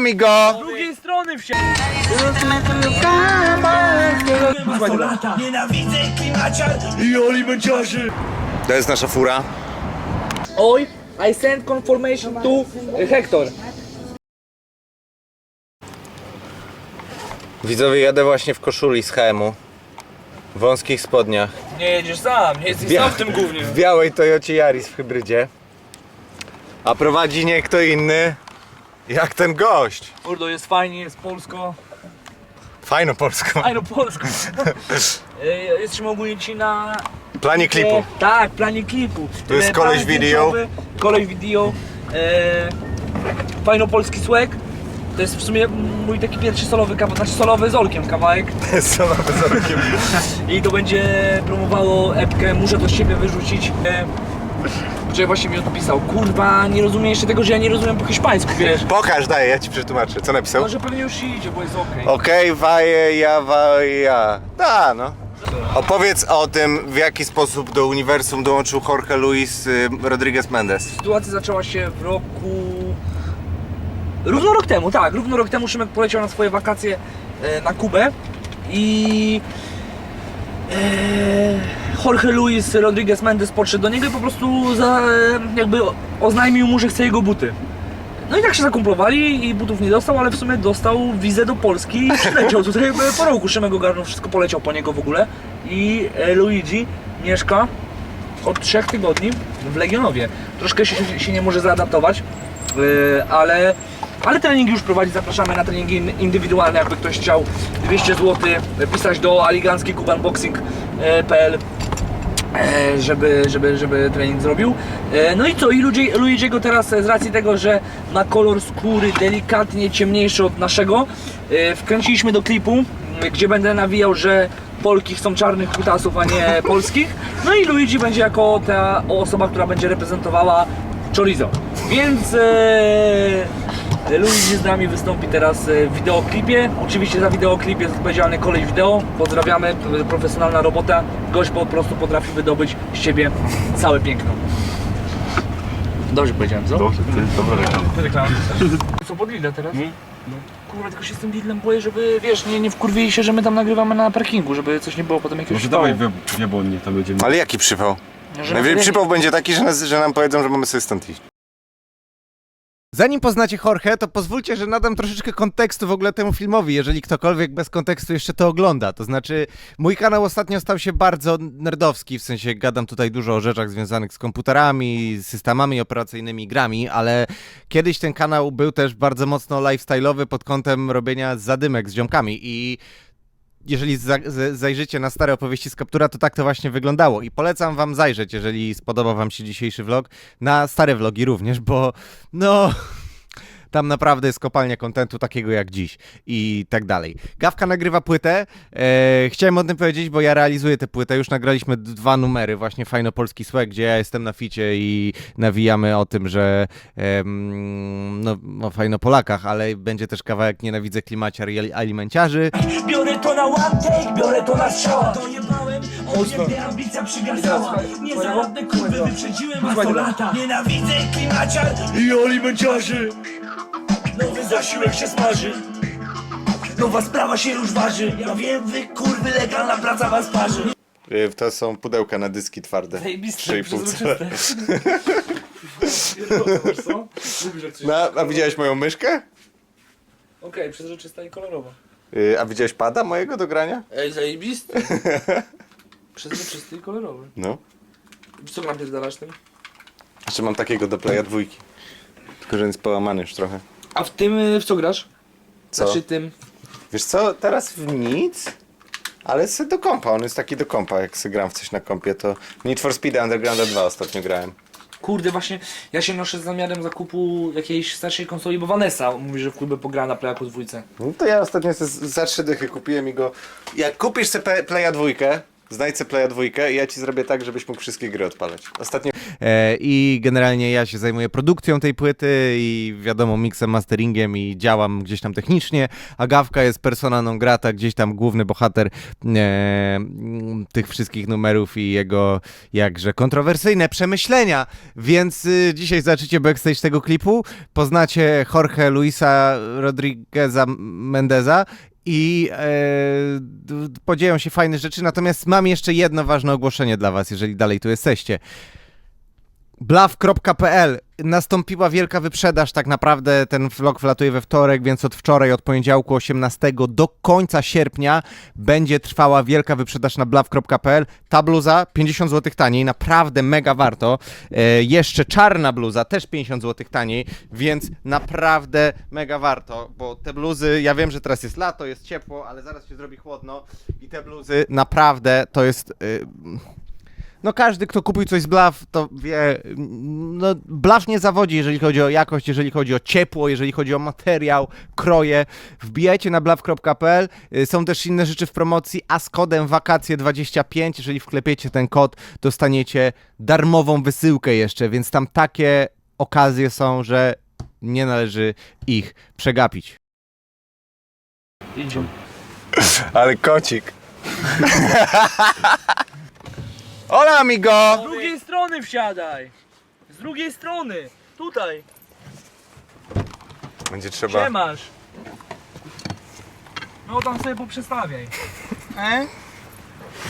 amigo! Z drugiej strony wsi... Nienawidzę klimaciar i olimenciarzy To jest nasza fura. Oj, I send confirmation to Hector. Widzowie, jadę właśnie w koszuli z HM-u. W wąskich spodniach. Nie jedziesz sam, nie jesteś sam w tym głównie. W białej Toyocie Yaris w hybrydzie. A prowadzi nie kto inny, jak ten gość. Mordo, jest fajnie, jest polsko. Fajno polsko. Fajno polsko. E, Jesteśmy ogólnie dzisiaj na... Planie klipu. Tak, planie klipu. Tu jest E, koleś video. Koleś video. E, fajno polski swag. To jest w sumie mój taki pierwszy solowy kawałek, znaczy solowy z Olkiem kawałek. Solowy z rokiem. I to będzie promowało epkę, muszę to z siebie wyrzucić. E, Człowiek właśnie mi odpisał, kurwa, nie rozumiem jeszcze tego, że ja nie rozumiem po hiszpańsku, wiesz. Pokaż, daj, ja ci przetłumaczę. Co napisał? Może pewnie już idzie, bo jest okej. Okej, waje, ja, waja. Da, no. Opowiedz o tym, w jaki sposób do uniwersum dołączył Jorge Luis y, Rodriguez Mendes. Sytuacja zaczęła się w roku... Równo rok temu, tak, równo rok temu Szymek poleciał na swoje wakacje e, na Kubę i Jorge Luis Rodriguez Mendes podszedł do niego i po prostu za, jakby oznajmił mu, że chce jego buty. No i tak się zakumplowali i butów nie dostał, ale w sumie dostał wizę do Polski i przyleciał tutaj po roku. Szymek ogarnął wszystko, poleciał po niego w ogóle i Luigi mieszka od trzech tygodni w Legionowie. Troszkę się, się nie może zaadaptować, yy, ale, ale treningi już prowadzi. Zapraszamy na treningi in- indywidualne, jakby ktoś chciał 200 zł pisać do aligancki.kubanboxing.pl e, żeby, żeby, żeby trening zrobił. E, No i co? I Luigi, Luigiego teraz e, z racji tego, że ma kolor skóry delikatnie ciemniejszy od naszego, e, wkręciliśmy do klipu, gdzie będę nawijał, że Polki chcą czarnych kutasów, a nie polskich. No i Luigi będzie jako ta osoba, która będzie reprezentowała Chorizo. Więc e, Luigi z nami wystąpi teraz e, w wideoklipie. Oczywiście za wideoklip jest odpowiedzialny koleś wideo. Pozdrawiamy, p- profesjonalna robota. Gość po prostu potrafi wydobyć z siebie całe piękno. Dobrze powiedziałem, co? Dobrze, ty, dobra reklama. Reklama. Co pod Lidla teraz? No. Kurwa, tylko się z tym Lidlem boję, żeby, wiesz, nie, nie wkurwili się, że my tam nagrywamy na parkingu, żeby coś nie było potem jakiegoś Może przypału. dawaj w wiebłonnie, tam będziemy. Ale jaki przypał? Że- Najwyższy przypał będzie taki, że, nas, że nam powiedzą, że mamy sobie stąd iść. Zanim poznacie Jorge, to pozwólcie, że nadam troszeczkę kontekstu w ogóle temu filmowi, jeżeli ktokolwiek bez kontekstu jeszcze to ogląda. To znaczy, mój kanał ostatnio stał się bardzo nerdowski, w sensie gadam tutaj dużo o rzeczach związanych z komputerami, systemami operacyjnymi, grami, ale kiedyś ten kanał był też bardzo mocno lifestyle'owy pod kątem robienia zadymek z ziomkami i jeżeli zajrzycie na stare opowieści z kaptura, to tak to właśnie wyglądało. I polecam wam zajrzeć, jeżeli spodoba wam się dzisiejszy vlog, na stare vlogi również, bo no... Tam naprawdę jest kopalnia kontentu takiego jak dziś i tak dalej. Gawka nagrywa płytę. E, chciałem o tym powiedzieć, bo ja realizuję tę płytę. Już nagraliśmy dwa numery, właśnie Fajno Polski Swag, gdzie ja jestem na ficie i nawijamy o tym, że em, no, o Fajno Polakach, ale będzie też kawałek Nienawidzę klimaciar i ali- alimenciarzy. Biorę to na łatek, biorę to na strzała Dojebałem, o mnie ambicja przygasała Nie zaradne kurwy, wyprzedziłem was to lata Nienawidzę klimaciar i olimenciarzy Nowy zasiłek się smaży Nowa sprawa się już waży Ja wiem, wy kurwy, legalna praca was parzy Y, To są pudełka na dyski twarde. Zajebiste, 3,5 cala. przezroczyste. co? Lubisz jak coś... No, a widziałeś moją myszkę? Okej, przezroczysta i kolorowa. Y, A widziałeś pada mojego do grania? Ej, zajebisty. Przezroczysty i kolorowy. No. Co nam pierdalasz tym? Jeszcze mam takiego do playa dwójki. Tylko, że jest połamany już trochę. A w tym, y, w co grasz? Co? Znaczy tym... Wiesz co, teraz w nic, ale se do kompa, on jest taki do kompa, jak se gram w coś na kompie, to Need for Speed Underground 2 ostatnio grałem. Kurde, właśnie ja się noszę z zamiarem zakupu jakiejś starszej konsoli, bo Vanessa mówi, że w klubie pogra na Playaku dwójce. No to ja ostatnio se z- za trzy dychy kupiłem i go... Jak kupisz sobie playa dwójkę, znajdź Playa dwójkę i ja ci zrobię tak, żebyś mógł wszystkie gry odpalać. Ostatnio... E, I generalnie ja się zajmuję produkcją tej płyty i wiadomo, mixem, masteringiem i działam gdzieś tam technicznie. Agawka jest persona non grata, gdzieś tam główny bohater e, tych wszystkich numerów i jego jakże kontrowersyjne przemyślenia. Więc y, dzisiaj zobaczycie backstage tego klipu, poznacie Jorge Luisa Rodrigueza Mendeza i e, podzieją się fajne rzeczy. Natomiast mam jeszcze jedno ważne ogłoszenie dla Was, jeżeli dalej tu jesteście. Blaw.pl nastąpiła wielka wyprzedaż, tak naprawdę ten vlog wlatuje we wtorek, więc od wczoraj, od poniedziałku 18 do końca sierpnia będzie trwała wielka wyprzedaż na blaw.pl. Ta bluza 50 zł taniej, naprawdę mega warto. E, jeszcze czarna bluza też 50 zł taniej, więc naprawdę mega warto, bo te bluzy, ja wiem, że teraz jest lato, jest ciepło, ale zaraz się zrobi chłodno i te bluzy naprawdę to jest... y, no każdy, kto kupił coś z Blaw, to wie, no Blaw nie zawodzi, jeżeli chodzi o jakość, jeżeli chodzi o ciepło, jeżeli chodzi o materiał, kroje. Wbijajcie na blaw.pl, Y, są też inne rzeczy w promocji, a z kodem wakacje25, jeżeli wklepiecie ten kod, dostaniecie darmową wysyłkę jeszcze, więc tam takie okazje są, że nie należy ich przegapić. Idziemy. Ale kocik. Hola amigo! Z drugiej strony wsiadaj! Z drugiej strony! Tutaj! Będzie trzeba... Gdzie masz? No tam sobie poprzestawiaj. E?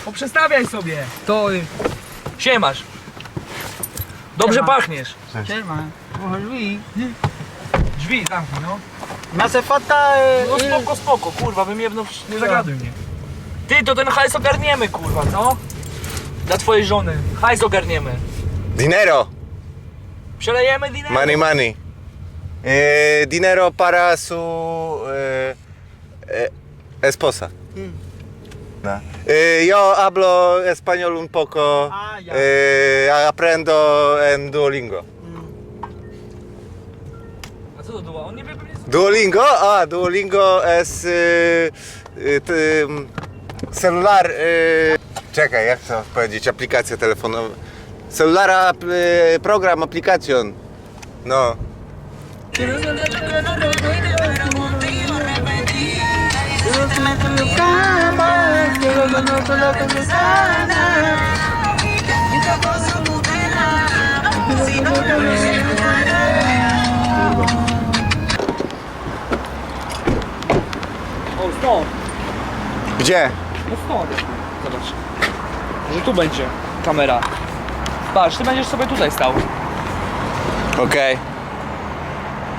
Poprzestawiaj sobie! To... y, Siemasz! Dobrze pachniesz! Siema. Ojo, Luis. Drzwi zamknij, no. Me hace falta eh, No el- spoko, spoko, kurwa, wymiewno, nie zagaduj mnie. Ty, to ten hajs ogarniemy, kurwa, co? Dla twojej żony. Hajs ogarniemy. Dinero! Przelejemy dinero. Money, money. Eh, dinero para su eh, eh, esposa. No. Eh, yo hablo español un poco. Ah, ya. eh, aprendo en Duolingo. A co to? On nie wie pewnie... Duolingo? Ah, Duolingo es mm, celular. eh, czekaj, jak to powiedzieć? Aplikacja telefonowa. Celular, ap, eh, program, aplikacjon. No. O, stąd. Gdzie? No stąd. Zobacz. Że tu będzie kamera. Patrz, ty będziesz sobie tutaj stał. Ok.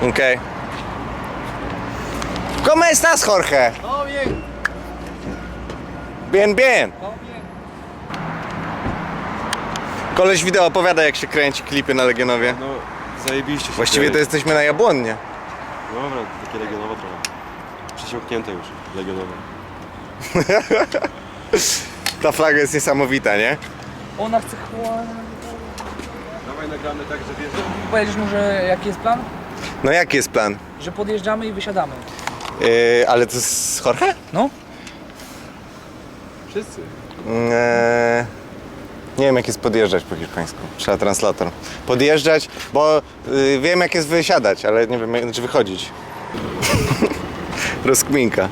Ok. ¿Cómo estás, Jorge? Todo bien. Bien, bien. Bien. Koleś wideo opowiada, jak się kręci klipy na Legionowie. No, zajebiście się Właściwie to jesteśmy na Jabłonnie. Dobra, takie legionowe trochę. Przesiąknięte już, legionowe. Ta flaga jest niesamowita, nie? Ona chce chłonąć. Dawaj nagramy tak, że mu, że jaki jest plan? No jaki jest plan? Że podjeżdżamy i wysiadamy. Yy, ale to z Jorge? No. Wszyscy. Eee, nie wiem jak jest podjeżdżać po hiszpańsku. Trzeba translator. Podjeżdżać, bo y, wiem jak jest wysiadać, ale nie wiem jak znaczy wychodzić. Rozkminka.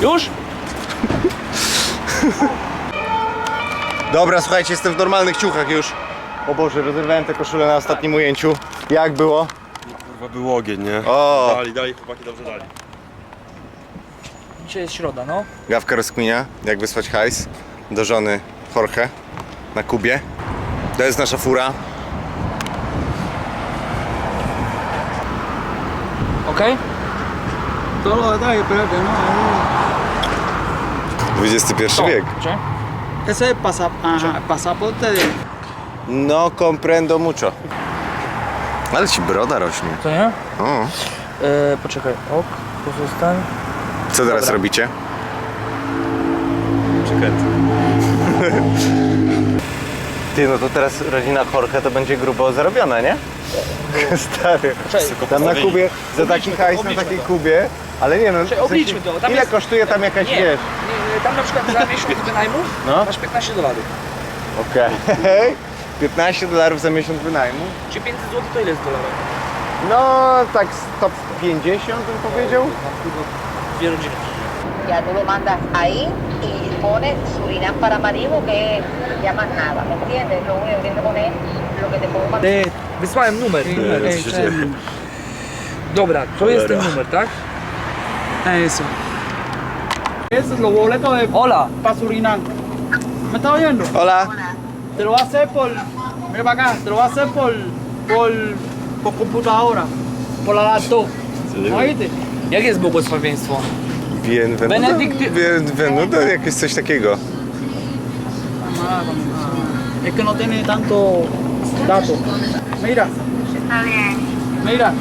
Już? Dobra, słuchajcie, jestem w normalnych ciuchach już. O Boże, rozerwałem tę koszulę na ostatnim ujęciu. Jak było? Kurwa, był ogień, nie? O! Dali, dali, chłopaki dobrze dali. Dzisiaj jest środa, no. Gawka rozkminia, jak wysłać hajs do żony Jorge na Kubie. To jest nasza fura. Okej? Los detalles, espérate, no. XXI To. wiek. Ese es pasa- ajá, pasaporte de. No comprendo mucho. Ale ci broda rośnie. To nie? O. E, poczekaj. Ok, pozostań. Co teraz Dobra. robicie? Przekręty. Ty, no to teraz rodzina Jorge to będzie grubo zarobiona, nie? Stary, Cześć. tam na Kubie, za taki hajs na takiej Kubie, ale nie no, Cześć, obliczmy to, tam ile jest- kosztuje tam jakaś, Nie, wiesz, tam na przykład za miesiąc wynajmu No. masz 15 dolarów. okej, 15 dolarów za miesiąc wynajmu, Czy 500 zł to ile jest dolarów? no tak top 50 bym powiedział. Dwie rodziny. Ya tú lo mandas ahí y pones Surinam para Maribo, que ya más nada, ¿me entiendes? Lo único que tienes que poner lo que te puedo mandar. De, Wysłałem numer. dzieje? Dobra, to jest ten numer, tak? eso. Esos los boletos de Ola, para Surinam. ¿Me estás oyendo? Hola. Te lo voy a hacer por. Mira para acá, te lo voy a hacer por. por. por computadora. Por la laptop. ¿Oíste? jak jest błogosławieństwo? Bienvenuto. Benedykty- Bienvenuto, jakieś coś takiego. Es que no tiene tanto datos. Mira. Mira.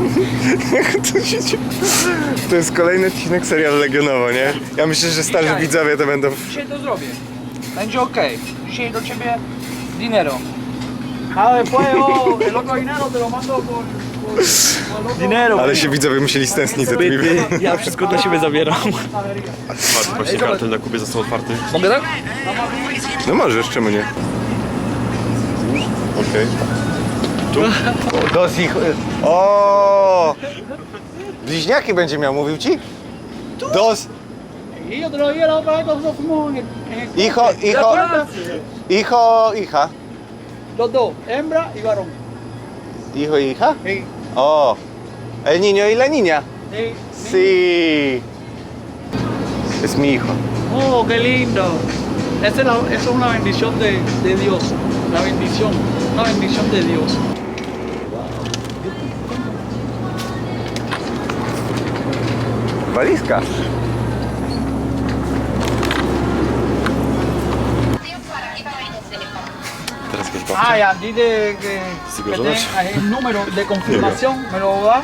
to, się dzieje? to jest kolejny odcinek serialu Legionowo, nie? Ja myślę, że starzy Dzisiaj. widzowie to będą... Dzisiaj to zrobię. Będzie okej. Dzisiaj do ciebie dinero. Ah, después el otro dinero te lo mando por. por, por el otro. Ale się widzowie musieli stęsknić za tymi... Ja wszystko dla siebie zabieram. Patrz, właśnie kartel na Kubie został otwarty. Mogę tak? No możesz, czemu nie? Okej. Dos ich... O! Bliźniaki będzie miał, mówił ci? Dos... Te lo Hijo, hijo. Hijo, hija. Los dos, hembra y varón. Hijo y hija? Sí. O! El niño y la niña. Sí. Sí. Es mi hijo. Oh, qué lindo. Esa es, la- esa es una bendición de, de Dios. La bendición. Una bendición de Dios. Walizka. Teraz Ah, babcia. aquí de, que, que el número de confirmación me lo da.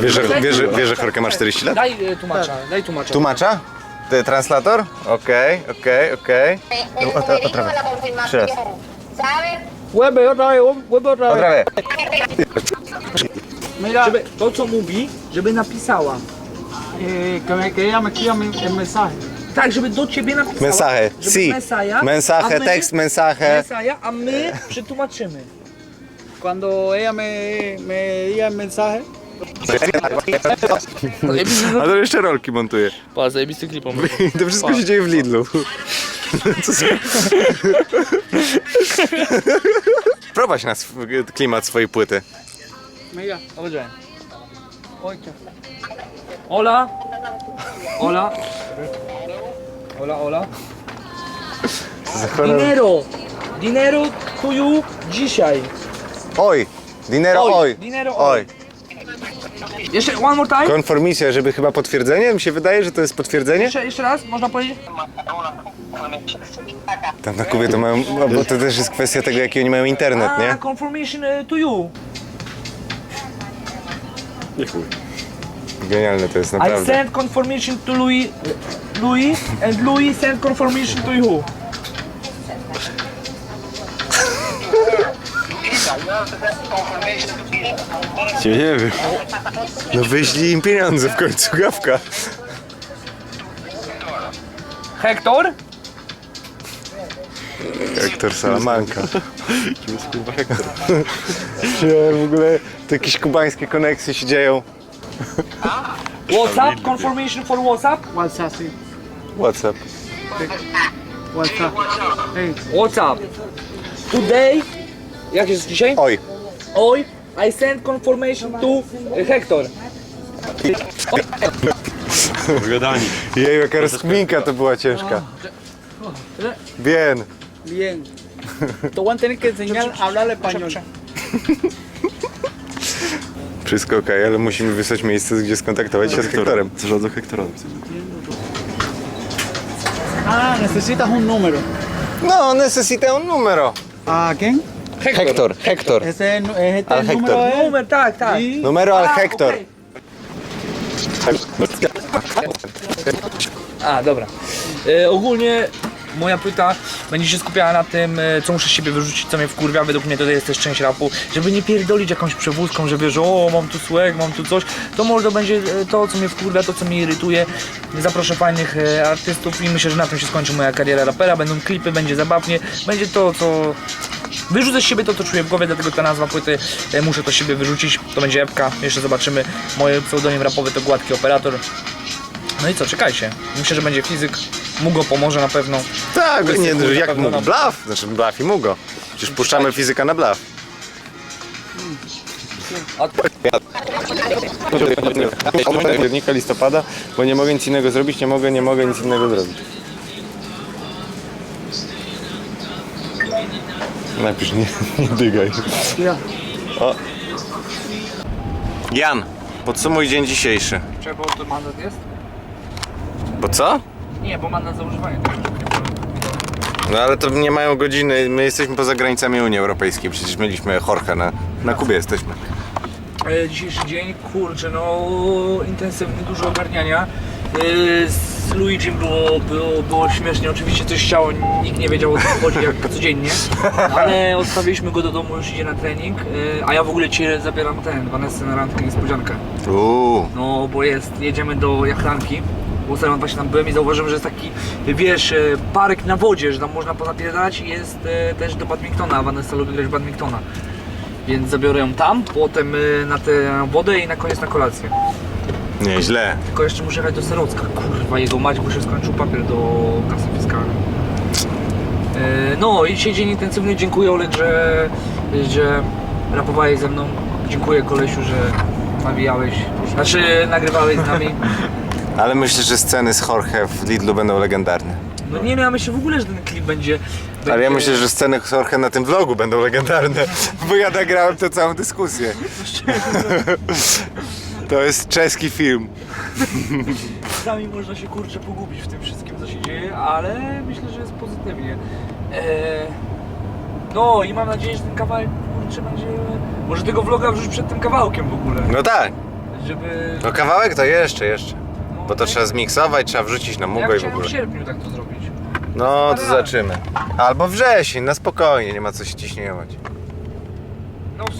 Wiesz, że, wiesz, że- wiesz, że Jorge ma 40 lat? Daj e, tłumacza, daj tłumacza. Tłumacza? Ty translator? Okej, okej, okej. El Otra- numerito otra de vez. la confirmación, ¿sabes? Vuelve otra vez, vuelve otra vez. Otra vez. Mira, to co mówi, żeby napisała. Eh, que, me, que ella me escriba mi- el mensaje. Tak, żeby do ciebie napisała. Mensaje. Żeby Si. Mesaja, Mensaje, my- tekst, mensaje. Mesaja, a my przetłumaczymy. Cuando ella me, me diga el mensaje, A to jeszcze rolki montuje. Pa, zajebisty klip to wszystko się dzieje w Lidlu. Co za... Prowadź nas w klimat swojej płyty. mira, Dobrze. oiga. Ola. Ola. Ola, Ola. Za cholera. Dinero. Dinero to you dzisiaj. Oj, dinero Oj, oj. dinero oj. Oj. Jeszcze one more time. Konformisja, żeby chyba potwierdzenie? Mi się wydaje, że to jest potwierdzenie. Jeszcze, jeszcze raz, można powiedzieć? Tam na Kubie to mają, no, bo to też jest kwestia tego, jaki oni mają internet, A, nie? confirmation e, to you. Nie chuj. Genialne to jest, I naprawdę. send confirmation to Louis, Louis and Louis send confirmation to you. Nie, nie wiem. No wyślij im pieniądze w końcu, gawka. Hector? Hector Salamanca. Kim jest kurwa Hektor? Nie, w ogóle to jakieś kubańskie koneksje się dzieją. WhatsApp? Confirmation for WhatsApp? WhatsApp, sí. WhatsApp. WhatsApp. Hey, WhatsApp. Today, jak jest dzisiaj? Oj, Oj, I send confirmation to e, Hector. Wygadani. jej, jaka rozkminka to była ciężka. Bien. bien. Te voy a tener que enseñar a hablar español. Wszystko okej, ale musimy wysłać miejsce, gdzie skontaktować się z Hektorem. Coś do Hektora napisać. Ah, necesitas un número. No, necesita un numero. ¿A quién? Hector, Hector. Ese es, es este Al el Héctor. número de él. Numer, tak, tak. Y Numero al A, Hector. okej. A, dobra. E, ogólnie moja płyta będzie się skupiała na tym, e, co muszę z siebie wyrzucić, co mnie wkurwia, według mnie to jest też część rapu, żeby nie pierdolić jakąś przewózką, że wiesz, o mam tu swag, mam tu coś, to może będzie e, to, co mnie wkurwia, to, co mnie irytuje. Zaproszę fajnych e, artystów i myślę, że na tym się skończy moja kariera rapera, będą klipy, będzie zabawnie, będzie to, co Wyrzucę z siebie to, co czuję w głowie, dlatego ta nazwa płyty, muszę to z siebie wyrzucić, to będzie epka, jeszcze zobaczymy. Moje pseudonim rapowy to Gładki Operator. No i co, czekajcie. Myślę, że będzie fizyk, Mugo pomoże na pewno. Tak, Wszyscy, nie, jak pewno mógł, nam- blaf, znaczy blaf i mugo. Przecież puszczamy fizyka na blaf. Października, listopada, bo nie mogę nic innego zrobić, nie mogę, nie mogę nic innego zrobić. Napisz, nie, nie dygaj. Ja. O. Jan, podsumuj dzień dzisiejszy. Czego to mandat jest? Co? Nie, bo mandat za używanie tego. No ale to nie mają godziny, my jesteśmy poza granicami Unii Europejskiej, przecież mieliśmy Jorge na, na Kubie jesteśmy. E, dzisiejszy dzień, kurczę, no intensywny, dużo ogarniania. E, z Luigi było, było, było śmiesznie, oczywiście coś chciało, nikt nie wiedział o co chodzi jak codziennie, ale odstawiliśmy go do domu, już idzie na trening, e, a ja w ogóle Cię zabieram ten, Vanessa na randkę, niespodziankę. Uuu. No bo jest, jedziemy do Jachlanki, ostatnio właśnie tam byłem i zauważyłem, że jest taki, wiesz, e, park na wodzie, że tam można ponapierdalać i jest e, też do badmintona, a Vanessa lubi grać w badmintona. Więc zabiorę ją tam, potem e, na tę wodę i na koniec na kolację. Nieźle. Tylko jeszcze muszę jechać do Serocka, kurwa, jego mać, bo się skończył papier do kasy fiskalnej. No i dzisiaj dzień intensywny, dziękuję Olek, że, że rapowałeś ze mną. Dziękuję kolesiu, że nawijałeś, znaczy nagrywałeś z nami. Ale myślę, że sceny z Jorge w Lidlu będą legendarne. No nie miałem myślę w ogóle, że ten klip będzie... Ale ja będzie- myślę, że sceny z Jorge na tym vlogu będą legendarne, bo ja nagrałem tę całą dyskusję. To jest czeski film. Czasami można się kurczę pogubić w tym wszystkim, co się dzieje, ale myślę, że jest pozytywnie. Eee, no i mam nadzieję, że ten kawałek kurczę będzie... Może tego vloga wrzuć przed tym kawałkiem w ogóle, No tak, żeby... no kawałek to jeszcze, jeszcze. No, Bo to trzeba zmiksować, trzeba wrzucić na Ja mugo i w chciałem ogóle. w sierpniu tak to zrobić. No to zobaczymy. Albo wrzesień, na spokojnie, nie ma co się ciśniewać.